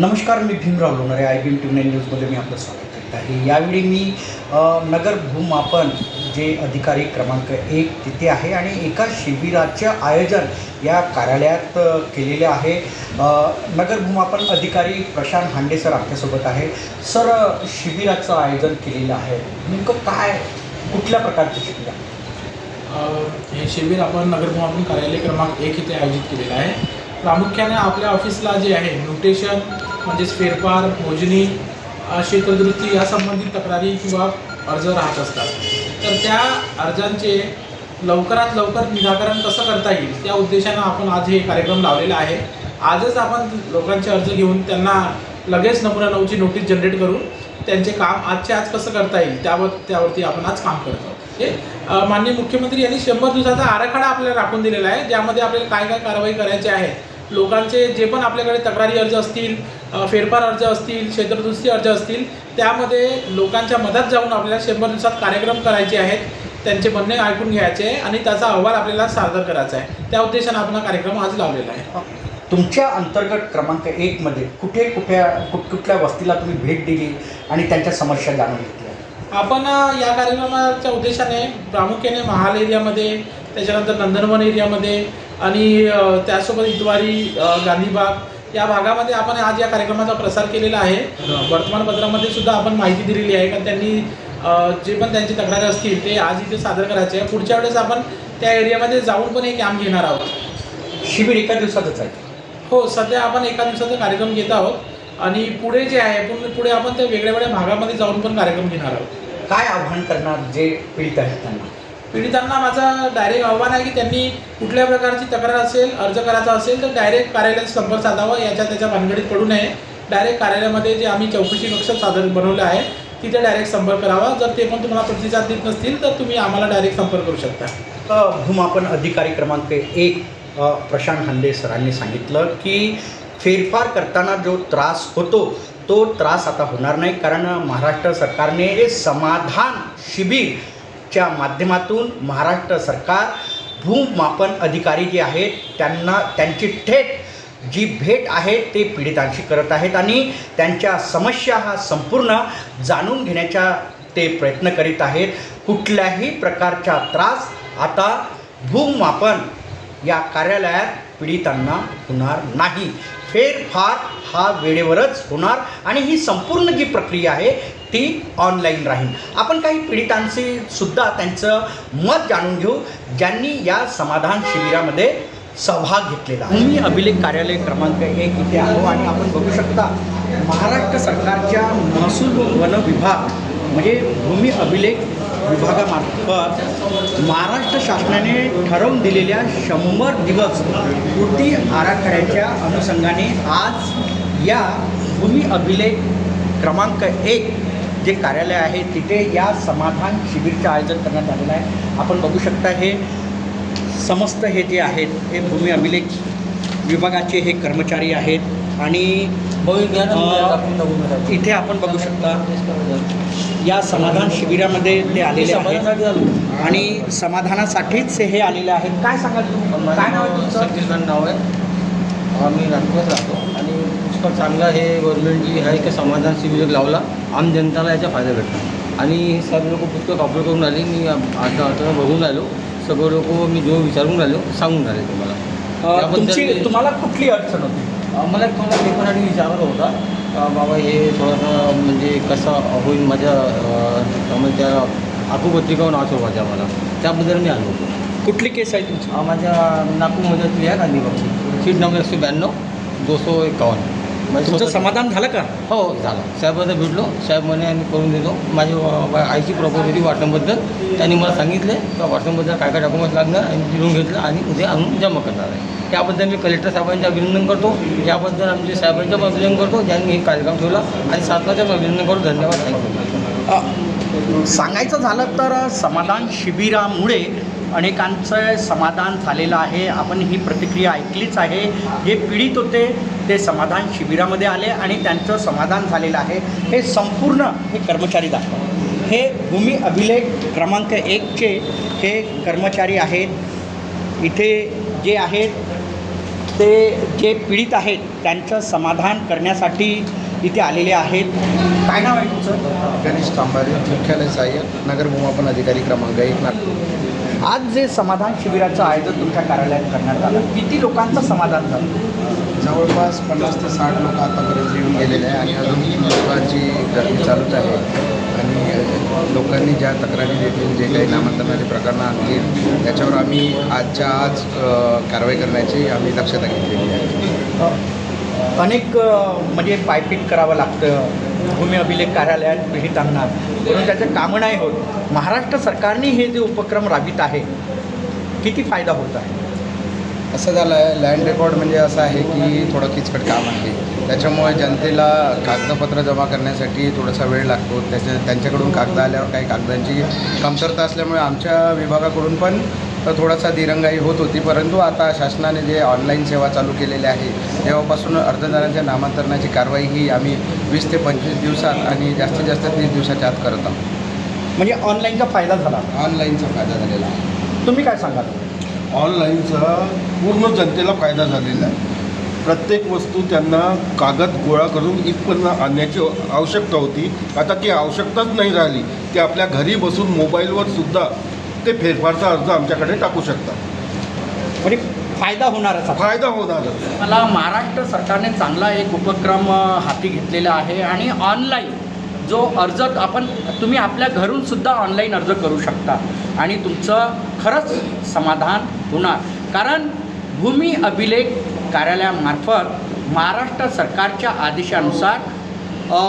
नमस्कार मी Bhimrao Lonare. I B M T nine न्यूजमध्ये मी आपलं स्वागत करत आहे. यावेळी मी नगर भूमापन जे अधिकारी क्रमांक एक तिथे आहे आणि एका शिबिराचे आयोजन या कार्यालयात केलेले आहे. नगर भूमापन अधिकारी प्रशांत हांडे सर आपल्यासोबत आहे. सर शिबिराचं आयोजन केलेलं आहे. नेमकं काय कुठल्या प्रकारचं शिबिर आहे? हे शिबिर आपण नगरभूमापन कार्यालय क्रमांक एक इथे आयोजित केलेलं आहे. प्रामुख्याने आपल्या ऑफिसला जे आहे न्यूट्रिशन म्हणजेच फेरफार मोजणी अ, यासंबंधित या संबंधित तक्रारी किंवा अर्ज राहत असतात. तर त्या अर्जांचे लवकरात लवकर निराकरण कसं करता येईल त्या उद्देशानं आपण आज हे कार्यक्रम लावलेला आहे. आजच आपण लोकांचे अर्ज घेऊन त्यांना लगेच नमुना नऊची नोटीस जनरेट करून त्यांचे काम आजच्या आज कसं करता येईल त्यावर त्यावरती आपण आज काम करतो हे अ, माननीय मुख्यमंत्री यांनी शंभर दिवसाचा आराखडा आपल्याला राखून दिलेला आहे ज्यामध्ये आपल्याला काय काय कारवाई करायची आहे लोकांचे जे पण आपल्याकडे तक्रारी अर्ज असतील फेरफार अर्ज असतील क्षेत्रदृष्टी अर्ज असतील त्यामध्ये लोकांच्या मदत जाऊन आपल्याला शंभर दिवसात कार्यक्रम करायचे आहेत त्यांचे म्हणणे ऐकून घ्यायचे आणि त्याचा अहवाल आपल्याला सादर करायचा आहे. त्या उद्देशानं आपण हा कार्यक्रम आज लावलेला आहे. तुमच्या अंतर्गत क्रमांक एकमध्ये कुठे कुठे कुठ कुठल्या वस्तीला तुम्ही भेट दिली आणि त्यांच्या समस्या जाणून घेतल्या? आपण या कार्यक्रमाच्या उद्देशाने प्रामुख्याने महाल एरियामध्ये त्याच्यानंतर नंदनवन एरियामध्ये आणि त्यासोबत इतवारी गांधीबाग या भागामध्ये आपण आज या कार्यक्रमाचा प्रसार केलेला आहे. वर्तमानपत्रामध्ये सुद्धा आपण माहिती दिलेली आहे. कारण त्यांनी जे पण त्यांची तक्रारी असतील ते आज इथे सादर करायचे आहे. पुढच्या वेळेस आपण त्या एरियामध्ये जाऊन पण हे कॅम्प घेणार आहोत. शिबिर एका दिवसातच आहे. हो सध्या आपण एका दिवसाचा कार्यक्रम घेत आहोत. आणि पुढे जे आहे पुढे पुढे आपण त्या वेगळ्या वेगळ्या भागामध्ये जाऊन पण कार्यक्रम घेणार आहोत. काय आव्हान करणार जे पीडित आहेत त्यांना? पीडितांना माझा डायरेक्ट आव्हान आहे की त्यांनी कुठल्या प्रकारची तक्रार असेल अर्ज करायचा असेल तर डायरेक्ट कार्यालयात संपर्क साधावा याच्या त्याच्या भानगडीत पडू नये. डायरेक्ट कार्यालयामध्ये जे आम्ही चौकशी कक्ष सादर बनवलं आहे तिथे डायरेक्ट संपर्क करावा. जर ते पण तुम्हाला प्रतिसाद देत नसतील तर तुम्ही आम्हाला डायरेक्ट संपर्क करू शकता. भूमापन अधिकारी क्रमांक एक प्रशांत हांडे सरांनी सांगितलं की फेरफार करताना जो त्रास होतो तो त्रास आता होणार नाही. कारण महाराष्ट्र सरकारने हे समाधान च्या माध्यमातून महाराष्ट्र सरकार भूमापन अधिकारी जे आहेत त्यांना त्यांची थेट जी भेट आहे ते पीडितांशी करत आहेत आणि त्यांच्या समस्या हा संपूर्ण जाणून घेण्याच्या ते प्रयत्न करीत आहेत. कुठल्याही प्रकारचा त्रास आता भूमापन या कार्यालयात पीडितांना होणार नाही. फेरफार हा वेळेवरच होणार आणि ही संपूर्ण जी प्रक्रिया आहे ती ऑनलाईन राहील. आपण काही पीडितांचे सुद्धा त्यांचं मत जाणून घेऊ ज्यांनी या समाधान शिबिरामध्ये सहभाग घेतलेला मी भूमी अभिलेख कार्यालय क्रमांक एक इथे आहो आणि आपण बघू शकता महाराष्ट्र सरकारच्या महसूल वन विभाग म्हणजे भूमी अभिलेख विभागामार्फत महाराष्ट्र शासनाने ठरवून दिलेल्या शंभर दिवस कृती आराखड्याच्या अनुषंगाने आज या भूमी अभिलेख क्रमांक एक जे कार्यालय आहे तिथे या समाधान शिबिरचं आयोजन करण्यात आलेलं आहे. आपण बघू शकता हे समस्त हे जे आहेत हे भूमी अभिलेख विभागाचे हे कर्मचारी आहेत आणि इथे आपण बघू शकता या समाधान शिबिरामध्ये ते आलेले आहेत. आणि समाधानासाठीच हे आलेले आहेत. काय सांगाल तुम्ही? काय नाव आहे तुमचं? नाव आहे. आम्ही राहतो पुष्कळ चांगला हे गव्हर्नमेंट जी आहे की समाधान शिबिर लावला. आम जनताला याचा फायदा भेटला. आणि हे सर्व लोक पुष्कळ कॉपरेट करून राहिले मी आता आता बघून राहिलो सगळे लोक मी जो विचारून राहिलो सांगून राहिले तुम्हाला. तुमची तुम्हाला कुठली अडचण होती? मला एक तुम्हाला पेपरसाठी विचारत होता. का बाबा हे थोडंसं म्हणजे कसं होईल माझ्या म्हणजे त्या आकुपत्रिकावर नाव ठेवायचं मला त्याबद्दल मी आलो होतो. कुठली केस आहे तुमची? माझ्या नागपूरमध्ये क्लिअर गांधी बाबती सीट नंबर एकशे ब्याण्णव दोनशे एकावन्न. म्हणजे तुमचं स्वतः- समाधान झालं का? हो झालं. साहेबांना भेटलो. साहेब म्हणे आम्ही करून देतो माझी अ, बा- आईची प्रॉपर्टी होती वाटणबद्दल. त्यांनी मला सांगितले का वाटणबद्दल काय काय डॉक्युमेंट लागणार आणि लिहून घेतलं आणि उद्या आणून जमा करणार आहे. त्याबद्दल मी कलेक्टर साहेबांचं अभिनंदन करतो. याबद्दल आमचे साहेबांचं पण अभिनंदन करतो. ज्यांनी हे कार्यक्रम ठेवला आणि सातवाचं पण अभिनंदन करतो. धन्यवाद. थँक्यू सांगायचं झालं तर समाधान शिबिरामुळे अनेकांचं समाधान झालेलं आहे. आपण ही प्रतिक्रिया ऐकलीच आहे. जे पीडित होते ते समाधान शिबिरामध्ये आले आणि त्यांचं समाधान झालेलं आहे. हे संपूर्ण हे कर्मचारी दाखवा. हे भूमी अभिलेख क्रमांक एकचे हे कर्मचारी आहेत. इथे जे आहेत ते जे पीडित आहेत त्यांचं समाधान करण्यासाठी इथे आलेले आहेत. काय नाव आहे तुमचं? गणेश कांबारे मुख्यालय सहाय्यक नगर भूमापन अधिकारी क्रमांक एक नागपूर. आज जे समाधान शिबिराचं आयोजन तुमच्या कार्यालयात करण्यात आलं किती लोकांचं समाधान झालं? जवळपास पन्नास ते साठ लोक आतापर्यंत येऊन गेलेले आहे आणि अजून लोकांची गर्दी चालूच आहे. आणि लोकांनी ज्या तक्रारी देतील जे काही नामांतरणाचे प्रकरणं आणतील त्याच्यावर आम्ही आजच्या आज कारवाई करण्याची आम्ही दक्षता घेतलेली आहे. अनेक म्हणजे पायपीट करावं लागतं भूमी अभिलेख कार्यालयात पीडितांना म्हणून त्याचं कामं नाही होत. महाराष्ट्र सरकारने हे जे उपक्रम राबवित आहे किती फायदा होत आहे? असं झालं आहे लँड रेकॉर्ड म्हणजे असं आहे की थोडं किचकट काम आहे. त्याच्यामुळे जनतेला कागदपत्र जमा करण्यासाठी थोडासा वेळ लागतो. त्याच्या त्यांच्याकडून कागद आल्यावर काही कागदांची कमतरता असल्यामुळे आमच्या विभागाकडून पण थोडासा दिरंगाई होत होती. परंतु आता शासनाने जे ऑनलाईन सेवा चालू केलेली आहे तेव्हापासून अर्जदारांच्या नामांतरणाची कारवाई ही आम्ही वीस ते पंचवीस दिवसात आणि जास्तीत जास्त तीस दिवसाच्या आत करत आहोत. म्हणजे ऑनलाईनचा फायदा झाला. ऑनलाईनचा फायदा झालेला आहे. तुम्ही काय सांगाल? ऑनलाईनचा पूर्ण जनतेला फायदा झालेला आहे. प्रत्येक वस्तू त्यांना कागद गोळा करून इथपर्यंत आणण्याची आवश्यकता होती. आता ती आवश्यकताच नाही राहिली. ते आपल्या घरी बसून मोबाईलवर सुद्धा ते फेरफारचा अर्ज आमच्याकडे टाकू शकतात म्हणजे फायदा होणारच आहे. फायदा होणारच. मला महाराष्ट्र सरकारने चांगला एक उपक्रम अ, हाती घेतलेला आहे आणि ऑनलाईन जो अर्ज आपण तुम्ही आपल्या घरून सुद्धा ऑनलाईन अर्ज करू शकता आणि तुमचं खरंच समाधान होणार. कारण भूमी अभिलेख कार्यालयामार्फत महाराष्ट्र सरकारच्या आदेशानुसार अ,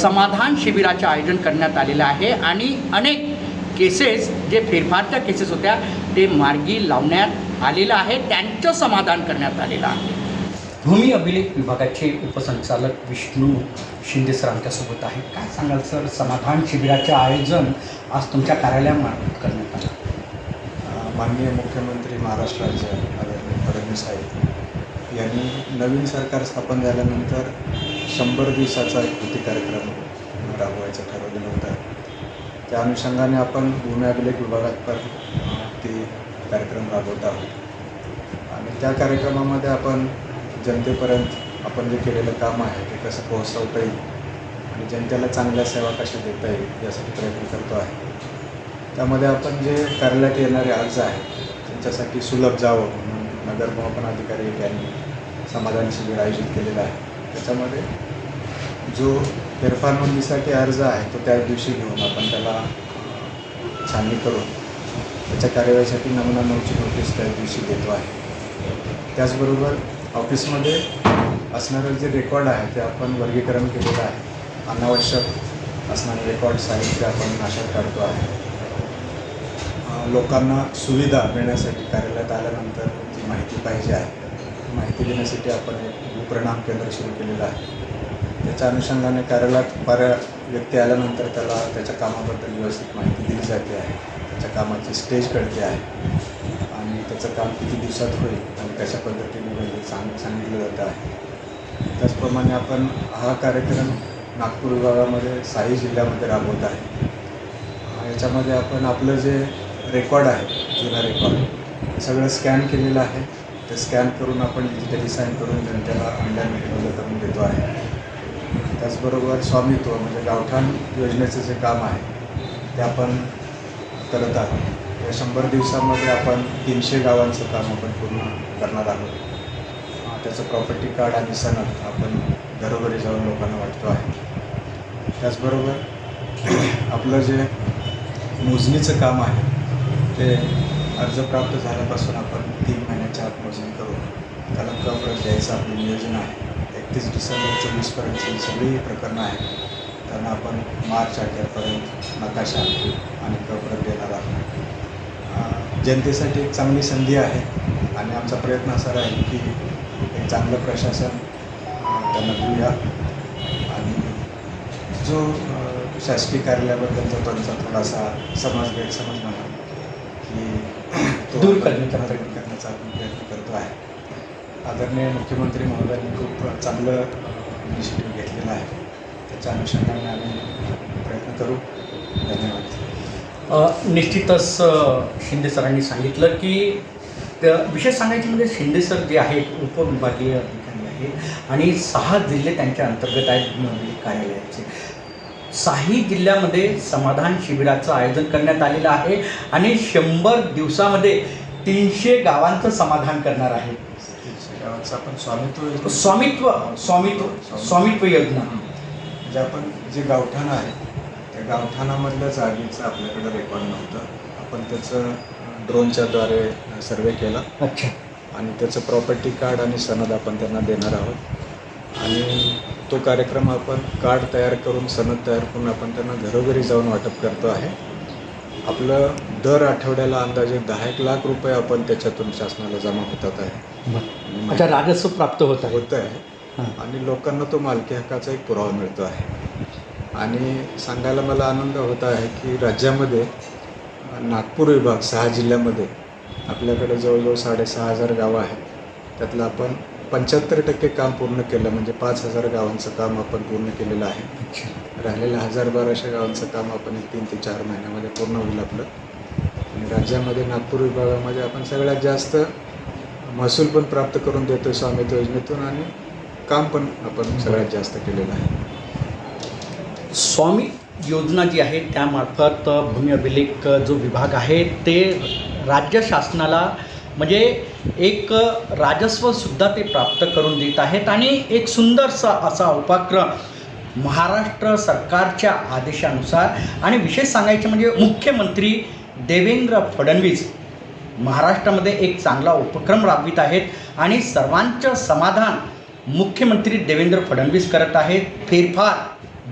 समाधान शिबिराचे आयोजन करण्यात आलेलं आहे आणि अनेक केसेस जे फेरफारच्या केसेस होत्या ते मार्गी लावण्यात आलेलं आहे त्यांचं समाधान करण्यात आलेलं आहे. भूमी अभिलेख विभागाचे उपसंचालक विष्णू शिंदे सर आमच्यासोबत आहेत. काय सांगाल सर? समाधान शिबिराचे आयोजन आज तुमच्या कार्यालयामार्फत करण्यात आलं. माननीय मुख्यमंत्री महाराष्ट्र राज्य आदरणीय फडणवीस साहेब यांनी नवीन सरकार स्थापन झाल्यानंतर शंभर दिवसाचा एक कृती कार्यक्रम राबवायचं ठरवलेलं होतं. त्या अनुषंगाने आपण भूमी अभिलेख विभागात पण ते कार्यक्रम राबवत आहोत. आणि त्या कार्यक्रमामध्ये आपण जनतेपर्यंत आपण जे केलेलं काम आहे ते कसं पोहोचवता येईल आणि जनतेला चांगल्या सेवा कशा देता येईल यासाठी प्रयत्न करतो आहे. त्यामध्ये आपण जे कार्यालयात येणारे अर्ज आहेत त्यांच्यासाठी सुलभ जावं म्हणून नगर अधिकारी यांनी समाधान शिबिर आयोजित केलेलं आहे. त्याच्यामध्ये जो फेरफार नोंदणीसाठी अर्ज आहे तो त्याच दिवशी घेऊन आपण त्याला छाननी करून त्याच्या कार्यवाहीसाठी नमुना नऊची नोटीस त्याच दिवशी देतो आहे. त्याचबरोबर ऑफिसमध्ये असणारं जे रेकॉर्ड आहे ते आपण वर्गीकरण केलेलं आहे. अनावश्यक असणारे रेकॉर्ड साहित्य आपण नाशात काढतो आहे. लोकांना सुविधा मिळण्यासाठी कार्यालयात आल्यानंतर जी माहिती पाहिजे आहे माहिती देण्यासाठी आपण एक प्रणाम केंद्र सुरू केलेलं आहे. त्याच्या अनुषंगाने कार्यालयात बऱ्या व्यक्ती आल्यानंतर त्याला त्याच्या कामाबद्दल व्यवस्थित माहिती दिली जाते आहे. त्याच्या कामाची स्टेज कळते आहे. आणि त्याचं काम किती दिवसात होईल आणि कशा पद्धतीने होईल सांग सांगितलं जातं आहे. त्याचप्रमाणे आपण हा कार्यक्रम नागपूर विभागामध्ये साई जिल्ह्यामध्ये राबवत आहे. याच्यामध्ये आपण आपलं जे रेकॉर्ड आहे जुना रेकॉर्ड सगळं स्कॅन केलेलं आहे. ते स्कॅन करून आपण डिजिटली साईन करून जनतेला ऑनलाईन उपलब्ध करून देतो आहे. त्याचबरोबर स्वामित्व म्हणजे गावठाण योजनेचं जे काम आहे ते आपण करत आहोत. या शंभर दिवसामध्ये आपण तीनशे गावांचं काम आपण पूर्ण करणार आहोत. त्याचं प्रॉपर्टी कार्ड आणि सनद आपण घरोघरी जाऊन लोकांना वाटतो आहे. त्याचबरोबर आपलं जे मोजणीचं काम आहे ते अर्ज प्राप्त झाल्यापासून आपण तीन महिन्याच्या आत मोजणी करू. त्याला क द्यायचं आपलं नियोजन आहे. एकतीस डिसेंबर चोवीसपर्यंतची सगळी प्रकरणं आहेत. त्यांना आपण मार्च अखेरपर्यंत नकाशा आणि क प्रत देणार आहोत. जनतेसाठी एक चांगली संधी आहे आणि आमचा प्रयत्न असा राहील की एक चांगलं प्रशासन त्यांना देऊया. आणि जो शासकीय कार्यालयाबद्दलचा त्यांचा थोडासा समाज गैरसमज म्हणा की तो दूर. करण्याचा आपण प्रयत्न करतो आहे. आदरणीय मुख्यमंत्री महोदयांनी खूप चांगलं इनिशिएटिव्ह घेतलेलं आहे. त्याच्या अनुषंगाने आम्ही प्रयत्न करू. धन्यवाद. निश्चितच शिंदे सरांनी सांगितलं की विशेष सांगायचे म्हणजे शिंदे सर जे आहेत उपविभागीय अधिकारी आहेत आणि सहा जिल्हे त्यांच्या अंतर्गत आहेत कार्यालयाचे. साही जिल्ह्यामध्ये समाधान शिबिराचं आयोजन करण्यात आलेलं आहे आणि शंभर दिवसामध्ये तीनशे गावांचं समाधान करणार आहे. आपण स्वामित्व स्वामित्व स्वामित्व स्वामित्व. योजना म्हणजे आपण जे गावठाण आहे त्या गावठाणामधल्या जागेचं आपल्याकडे रेकॉर्ड नव्हतं. आपण त्याचं ड्रोनच्या द्वारे सर्वे केला. अच्छा. आणि त्याचं प्रॉपर्टी कार्ड आणि सनद आपण त्यांना देणार आहोत. आणि तो कार्यक्रम आपण कार्ड तयार करून सनद तयार करून आपण त्यांना घरोघरी जाऊन वाटप करतो आहे. आपलं दर आठवड्याला अंदाजे दहा एक लाख रुपये आपण त्याच्यातून शासनाला जमा होतात आहे. अच्छा राजस्व प्राप्त होत आहे. होत आहे. हां. आणि लोकांना तो मालकी हक्काचा एक पुरावा मिळतो आहे. आणि सांगायला मला आनंद होत आहे की राज्यामध्ये नागपूर विभाग सहा जिल्ह्यामध्ये आपल्याकडे जवळजवळ साडेसहा हजार गावं आहेत. त्यातलं आपण पंच्याहत्तर टक्के काम पूर्ण केलं म्हणजे पाच हजार गावांचं काम आपण पूर्ण केलेलं आहे. अच्छा. राहिलेल्या हजार बाराशे गावांचं काम आपण एक तीन ते चार महिन्यामध्ये पूर्ण होईल आपलं. आणि राज्यामध्ये नागपूर विभागामध्ये आपण सगळ्यात जास्त महसूल पण प्राप्त करून देतो स्वामित्व योजनेतून आणि काम पण आपण सगळ्यात जास्त केलेलं आहे. स्वामी योजना जी आहे त्यामार्फत भूमी अभिलेख जो विभाग आहे ते राज्य शासनाला म्हणजे एक राजस्वसुद्धा ते प्राप्त करून देत आहेत आणि एक सुंदरसा असा उपक्रम महाराष्ट्र सरकारच्या आदेशानुसार आणि विशेष सांगायचे म्हणजे मुख्यमंत्री देवेंद्र फडणवीस महाराष्ट्रामध्ये एक चांगला उपक्रम राबवित आहेत आणि सर्वांचं समाधान मुख्यमंत्री देवेंद्र फडणवीस करत आहेत. फेरफार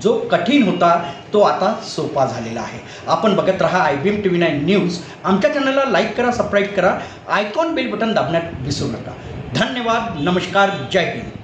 जो कठीण होता तो आता सोपा झालेला आहे. आपण बघत राहा I B M T V nine news. आमच्या चॅनलला लाईक करा सबस्क्राईब करा. आयकॉन बेल बटन दाबण्यात विसरू नका. धन्यवाद नमस्कार जय हिंद.